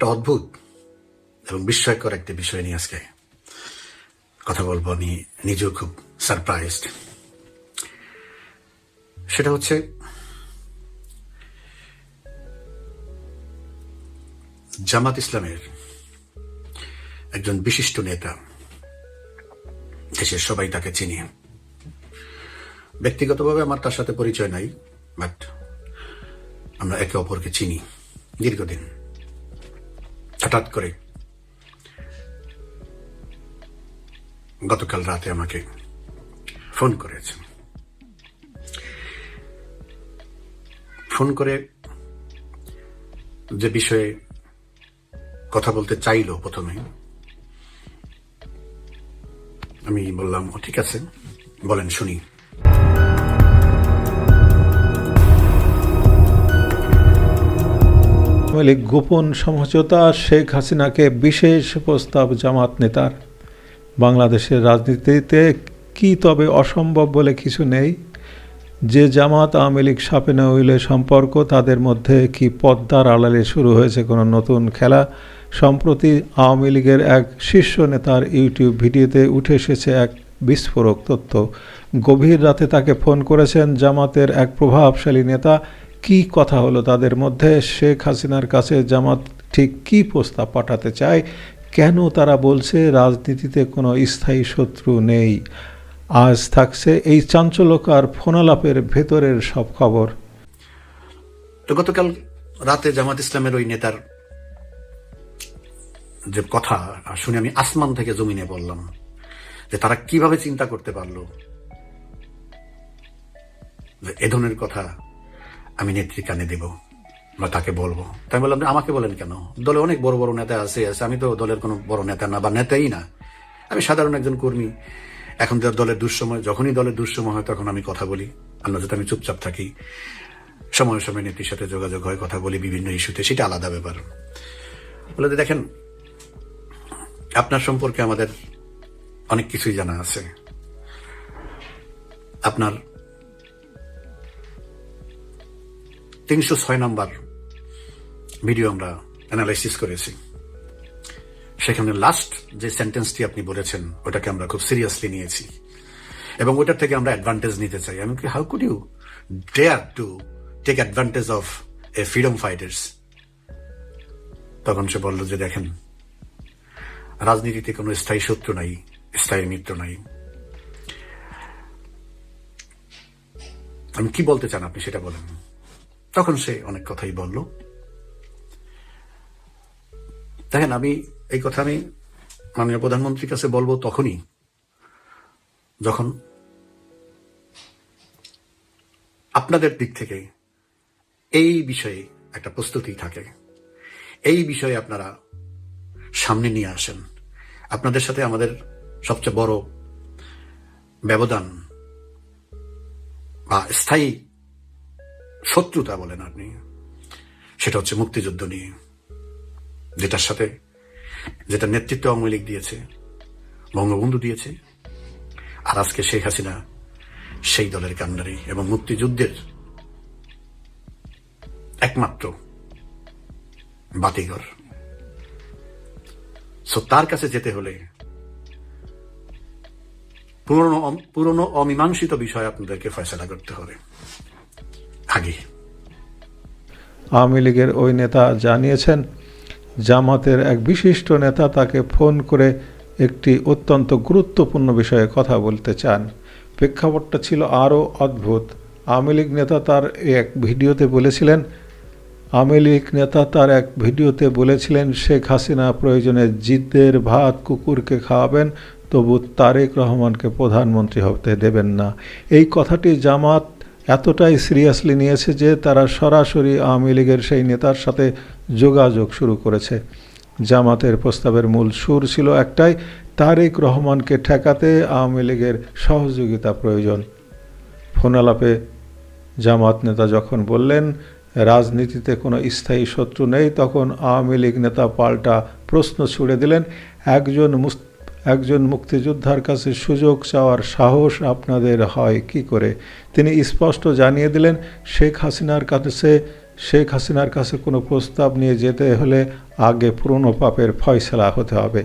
একটা অদ্ভুত এবং বিস্ময়কর একটি বিষয় নিয়ে আজকে কথা বলব। আমি নিজেও খুব সারপ্রাইজড সেটা হচ্ছে, জামাত ইসলামের একজন বিশিষ্ট নেতা, দেশের সবাই তাকে চিনি। ব্যক্তিগতভাবে আমার তার সাথে পরিচয় নাই বাট আমরা একে অপরকে চিনি দীর্ঘদিন। হঠাৎ করে গতকাল রাতে আমাকে ফোন করেছে। ফোন করে যে বিষয়ে কথা বলতে চাইলো প্রথমে, আমি বললাম ঠিক আছে, বলেন, শুনি। বলে গোপন সমঝোতা শেখ হাসিনাকে বিশেষ প্রস্তাব জামাত নেতার। বাংলাদেশের রাজনীতিতে কি তবে অসম্ভব বলে কিছু নেই। যে জামাত আওয়ামী লীগ সাপে নইলে সম্পর্ক, তাদের মধ্যে কি পদ্মার আড়ালে শুরু হয়েছে কোনো নতুন খেলা? সম্প্রতি আওয়ামী লীগের এক শীর্ষ নেতার ইউটিউব ভিডিওতে উঠে এসেছে এক বিস্ফোরক তথ্য। গভীর রাতে তাকে ফোন করেছেন জামাতের এক প্রভাবশালী নেতা কি কথা হলো তাদের মধ্যে? শেখ হাসিনার কাছে জামাত ঠিক কি প্রস্তাব পাঠাতে চায়? কেন তারা বলছে রাজনীতিতে কোনো স্থায়ী শত্রু নেই? আজ থাকছে এই চাঞ্চল্যকার ফোনালাপের ভেতরের সব খবর। তো গতকাল রাতে জামাত ইসলামের ওই নেতার যে কথা শুনে আমি আসমান থেকে জমিনে বললাম যে তারা কীভাবে চিন্তা করতে পারল? এ ধরনের কথা আমি নেত্রী কানে দেব বা তাকে বলব। তাই বললাম আমাকে বলেন কেন? দলে অনেক বড় বড় নেতা আছে আছে। আমি তো দলের কোনো বড় নেতা না বা নেতাই না। আমি সাধারণ একজন কর্মী। এখন তো দলের দুঃসময়, যখনই দলের দুঃসময় হয়, তখন আমি কথা বলি। আমরা যাতে আমি চুপচাপ থাকি। সময় সময় নেত্রীর সাথে যোগাযোগ হয়, কথা বলি বিভিন্ন ইস্যুতে। সেটা আলাদা ব্যাপার। বলে দেখেন, আপনার সম্পর্কে আমাদের অনেক কিছুই জানা আছে। আপনার তিনশো ছয় নম্বর ভিডিও আমরা অ্যানালাইসিস করেছি। সেখানে লাস্ট যে সেন্টেন্সটি আপনি বলেছেন, ওটাকে আমরা খুব সিরিয়াসলি নিয়েছি। এবং ওটার থেকে আমরা অ্যাডভান্টেজ নিতে চাই। আমি কি how could you dare to take advantage of a freedom fighters তখন সে বলল যে, দেখেন, রাজনীতিতে কোনো স্থায়ী শত্রু নাই, স্থায়ী মিত্র নাই। আমি কি বলতে চান আপনি সেটা বলেন। তখন সে অনেক কথাই বলল। দেখেন, আমি এই কথা আমি মাননীয় প্রধানমন্ত্রীর কাছে বলব তখনই, যখন আপনাদের দিক থেকে এই বিষয়ে একটা প্রস্তুতি থাকে। এই বিষয়ে আপনারা সামনে নিয়ে আসেন। আপনাদের সাথে আমাদের সবচেয়ে বড় ব্যবধান বা স্থায়ী শত্রুতা বলেন আপনি। সেটা হচ্ছে মুক্তিযুদ্ধ নিয়ে। যেটার সাথে, যেটা নেতৃত্ব আওয়ামী লীগ দিয়েছে, বঙ্গবন্ধু দিয়েছে, আর আজকে শেখ হাসিনা সেই দলের কান্ডারি এবং মুক্তিযুদ্ধের একমাত্র বাতিঘর। সো তার কাছে যেতে হলে পুরনো পুরনো অমীমাংসিত বিষয় আপনাদেরকে ফয়সলা করতে হবে। আগে। আওয়ামী লীগের ওই নেতা জানিয়েছেন, জামাতের এক বিশিষ্ট নেতা তাকে ফোন করে একটি অত্যন্ত গুরুত্বপূর্ণ বিষয়ে কথা বলতে চান। প্রেক্ষাপটটা ছিল আরও অদ্ভুত। আওয়ামী লীগ নেতা তার এক ভিডিওতে বলেছিলেন, আওয়ামী লীগ নেতা তার এক ভিডিওতে বলেছিলেন, শেখ হাসিনা প্রয়োজনে জিদ্দের ভাত কুকুরকে খাওয়াবেন, তবু তারেক রহমানকে প্রধানমন্ত্রী হতে দেবেন না। এই কথাটি জামাত এতটাই সিরিয়াসলি নিয়েছে যে তারা সরাসরি আওয়ামী লীগের সেই নেতার সাথে যোগাযোগ শুরু করেছে। জামাতের প্রস্তাবের মূল সুর ছিল একটাই, তারেক রহমানকে ঠেকাতে আওয়ামী লীগের সহযোগিতা প্রয়োজন। ফোনালাপে জামাত নেতা যখন বললেন, রাজনীতিতে কোনো স্থায়ী শত্রু নেই, তখন আওয়ামী লীগ নেতা পাল্টা প্রশ্ন ছুড়ে দিলেন। একজন মুস- একজন মুক্তিযোদ্ধার কাছে সুযোগ চাওয়ার সাহস আপনাদের হয় কি করে? তিনি স্পষ্ট জানিয়ে দিলেন, শেখ হাসিনার কাছে, শেখ হাসিনার কাছে কোনো প্রস্তাব নিয়ে যেতে হলে আগে পুরনো পাপের ফয়সলা হতে হবে।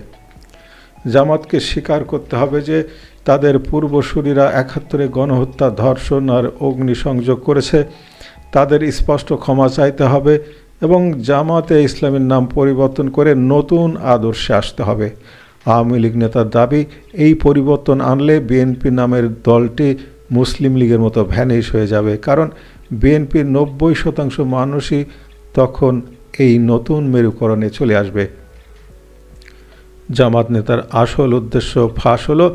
জামাতকে স্বীকার করতে হবে যে তাদের পূর্বসূরীরা একাত্তরে গণহত্যা, ধর্ষণ আর অগ্নিসংযোগ করেছে। তাদের স্পষ্ট ক্ষমা চাইতে হবে এবং জামাতে ইসলামের নাম পরিবর্তন করে নতুন আদর্শে আসতে হবে। আওয়ামী লীগ নেতার দাবি, এই পরিবর্তন আনলে বিএনপি নামের দলটি মুসলিম লীগের মতো ভ্যানিশ হয়ে যাবে। কারণ বিএনপির নব্বই শতাংশ মানুষই তখন এই নতুন মেরুকরণে চলে আসবে। জামাত নেতার আসল উদ্দেশ্য ফাঁস হলো,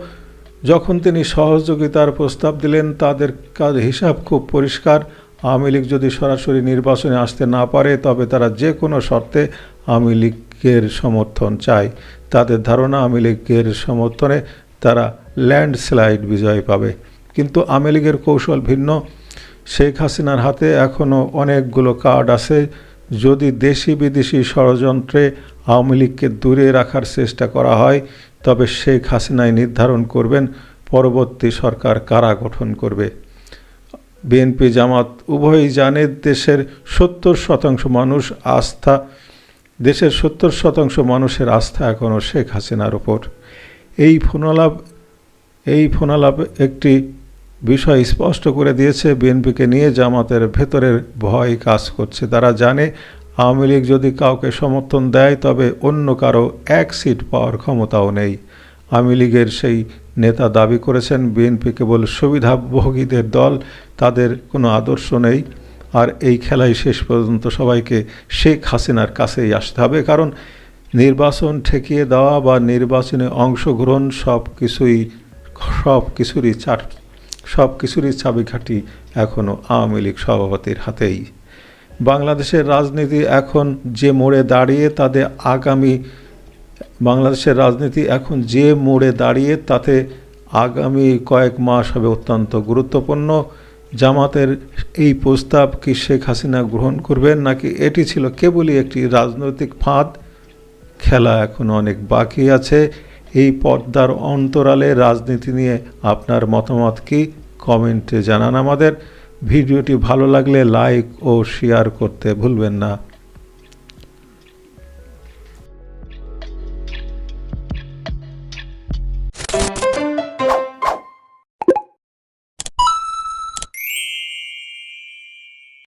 যখন তিনি সহযোগিতার প্রস্তাব দিলেন, তাদের কাজ হিসাব খুব পরিষ্কার। আওয়ামী লীগ যদি সরাসরি নির্বাচনে আসতে না পারে, তবে তারা যে কোনো শর্তে আওয়ামী লীগের সমর্থন চায়। তাদের ধারণা, আওয়ামী লীগের সমর্থনে তারা ল্যান্ডস্লাইড বিজয় পাবে। কিন্তু আওয়ামী লীগের কৌশল ভিন্ন। শেখ হাসিনার হাতে এখনও অনেকগুলো কার্ড আছে। যদি দেশি বিদেশি ষড়যন্ত্রে আওয়ামী লীগকে দূরে রাখার চেষ্টা করা হয়, তবে শেখ হাসিনাই নির্ধারণ করবেন, পরবর্তী সরকার কারা গঠন করবে। বিএনপি জামাত উভয়ই জানে দেশের সত্তর শতাংশ মানুষ আস্থা দেশের সত্তর শতাংশ মানুষের আস্থা এখনও শেখ হাসিনার ওপর এই ফোনালাপ এই ফোনালাপ একটি বিষয় স্পষ্ট করে দিয়েছে, বিএনপিকে নিয়ে জামাতের ভেতরের ভয় কাজ করছে। তারা জানে আওয়ামী লীগ যদি কাউকে সমর্থন দেয়, তবে অন্য কারও এক সিট পাওয়ার ক্ষমতাও নেই। আওয়ামী লীগের সেই নেতা দাবি করেছেন, বিএনপি কেবল সুবিধাভোগীদের দল, তাদের কোনো আদর্শ নেই। আর এই খেলায় শেষ পর্যন্ত সবাইকে শেখ হাসিনার কাছেই আসতে হবে। কারণ নির্বাচন ঠেকিয়ে দেওয়া বা নির্বাচনে অংশগ্রহণ সব কিছুই, সব কিছুরই চাট সব কিছুরই চাবিকাঠি এখনও আওয়ামী লীগ সভাপতির হাতেই। বাংলাদেশের রাজনীতি এখন যে মোড়ে দাঁড়িয়ে তাদের আগামী, বাংলাদেশের রাজনীতি এখন যে মোড়ে দাঁড়িয়ে তাতে আগামী কয়েক মাস হবে অত্যন্ত গুরুত্বপূর্ণ। জামাতের এই প্রস্তাব কি শেখ হাসিনা গ্রহণ করবেন নাকি এটি ছিল কেবলই একটি রাজনৈতিক ফাঁদ? খেলা এখন অনেক বাকি আছে। এই পর্দার অন্তরালে রাজনীতি নিয়ে আপনার মতামত কি? কমেন্টে জানান আমাদের। ভিডিওটি ভালো লাগলে লাইক ও শেয়ার করতে ভুলবেন না।